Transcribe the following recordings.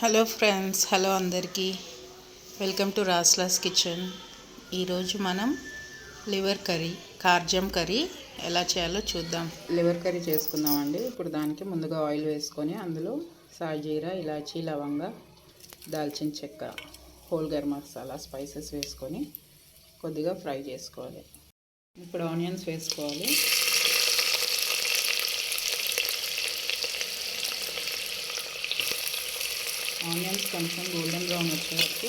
Hello friends hello అందరికీ. Welcome to రాస్లాస్ kitchen ఈరోజు మనం లివర్ కర్రీ కార్జం కర్రీ ఎలా చేయాలో చూద్దాం. లివర్ కర్రీ చేసుకుందామండి. ఇప్పుడు దానికి ముందుగా ఆయిల్ వేసుకొని అందులో సాజీరా ఇలాచీ లవంగ దాల్చిన చెక్క హోల్ గరం మసాలా స్పైసెస్ వేసుకొని కొద్దిగా ఫ్రై చేసుకోవాలి. ఇప్పుడు ఆనియన్స్ వేసుకోవాలి. ఆనియన్స్ కొంచెం గోల్డెన్ బ్రౌన్ వచ్చే వరకు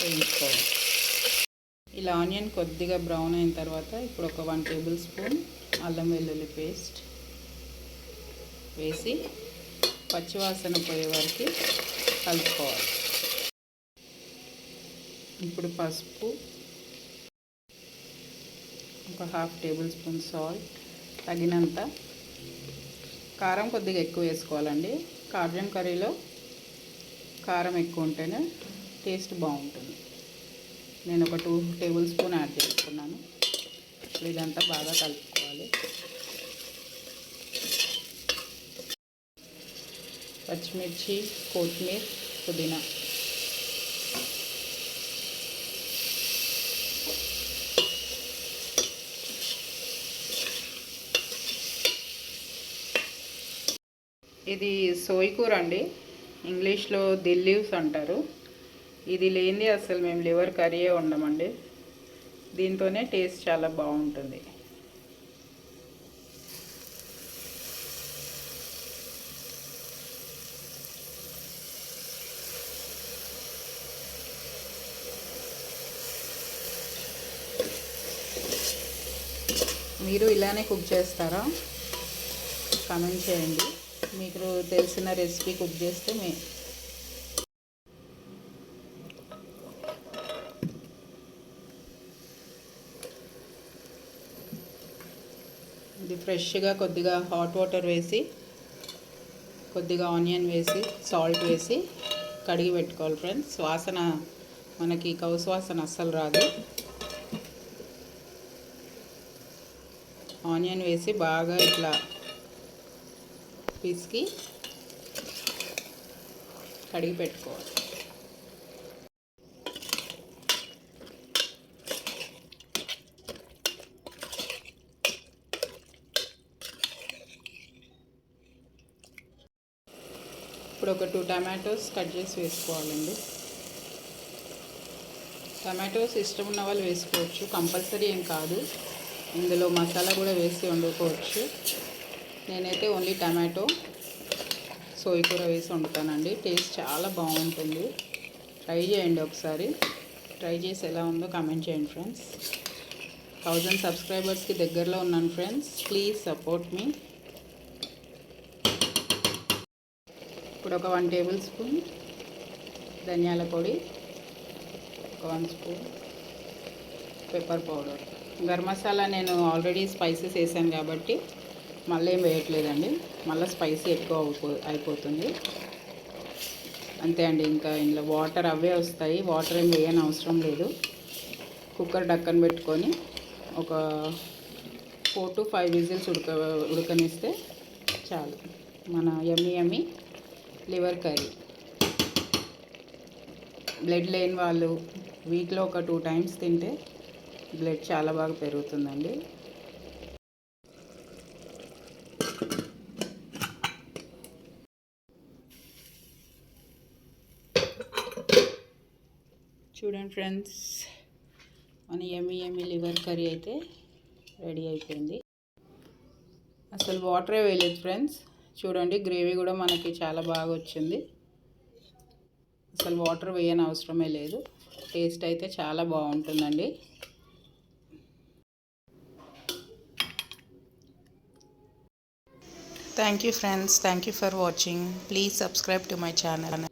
వేయించుకోవాలి. ఇలా ఆనియన్ కొద్దిగా బ్రౌన్ అయిన తర్వాత ఇప్పుడు ఒక వన్ టేబుల్ స్పూన్ అల్లం వెల్లుల్లి పేస్ట్ వేసి పచ్చివాసన పోయే వరకు కలుపుకోవాలి. ఇప్పుడు పసుపు ఒక హాఫ్ టేబుల్ స్పూన్ సాల్ట్ తగినంత కారం కొద్దిగా ఎక్కువ వేసుకోవాలండి. కార్జన్ కర్రీలో కారం ఎక్కువ ఉంటేనే టేస్ట్ బాగుంటుంది. నేను ఒక టూ టేబుల్ స్పూన్ యాడ్ చేసుకున్నాను. ఇదంతా బాగా కలుపుకోవాలి. పచ్చిమిర్చి కొత్తిమీర పుదీనా. ఇది సోయి కూర అండి. ఇంగ్లీష్లో దిల్లీవ్స్ అంటారు. ఇది లేనిది అసలు మేము లివర్ కర్రీయే ఉండమండి దీంతోనే టేస్ట్ చాలా బాగుంటుంది. మీరు ఇలానే కుక్ చేస్తారా? కమెంట్ చేయండి. మీకు తెలిసిన రెసిపీ కుక్ చేస్తే మీ ఇది ఫ్రెష్గా కొద్దిగా హాట్ వాటర్ వేసి కొద్దిగా ఆనియన్ వేసి సాల్ట్ వేసి కడిగి పెట్టుకోవాలి ఫ్రెండ్స్. వాసన మనకి కౌసు వాసన అస్సలు రాదు. ఆనియన్ వేసి బాగా ఇట్లా పీస్కి కడిగి పెట్టుకోవాలి. ఇప్పుడు ఒక టూ టమాటోస్ కట్ చేసి వేసుకోవాలండి. టమాటోస్ ఇష్టం ఉన్న వాళ్ళు వేసుకోవచ్చు కంపల్సరీ ఏం కాదు. ఇందులో మసాలా కూడా వేసి వండుకోవచ్చు. నేనైతే ఓన్లీ టమాటో సోయి కూర వేసి వండుతానండి. టేస్ట్ చాలా బాగుంటుంది. ట్రై చేయండి ఒకసారి. ట్రై చేసి ఎలా ఉందో కామెంట్ చేయండి ఫ్రెండ్స్. థౌజండ్ సబ్స్క్రైబర్స్కి దగ్గరలో ఉన్నాను ఫ్రెండ్స్. ప్లీజ్ సపోర్ట్ మీ. ఇప్పుడు ఒక వన్ టేబుల్ స్పూన్ ధనియాల పొడి ఒక one spoon pepper powder. Garam masala నేను ఆల్రెడీ స్పైసెస్ వేసాను కాబట్టి మళ్ళీ ఏం వేయట్లేదండి. మళ్ళీ స్పైసీ ఎక్కువ అయిపోతుంది. అంతే అండి ఇంకా ఇందులో వాటర్ అవే వస్తాయి. వాటర్ ఏం వేయని అవసరం లేదు. కుక్కర్ డక్కన్ పెట్టుకొని ఒక ఫోర్ టు ఫైవ్ విజిల్స్ ఉడక ఉడకనిస్తే చాలు. మన yummy yummy liver curry. Blood లేని వాళ్ళు వీక్లో ఒక టూ టైమ్స్ తింటే బ్లడ్ చాలా బాగా పెరుగుతుందండి. చూడండి ఫ్రెండ్స్. మన ఎమ్మి ఎమ్మి లివర్ కర్రీ అయితే రెడీ అయిపోయింది. అసలు వాటరే వేయలేదు ఫ్రెండ్స్. చూడండి గ్రేవీ కూడా మనకి చాలా బాగా వచ్చింది. అసలు వాటర్ వేయని అవసరమే లేదు. టేస్ట్ అయితే చాలా బాగుంటుందండి. Thank you friends thank you for watching please subscribe to my channel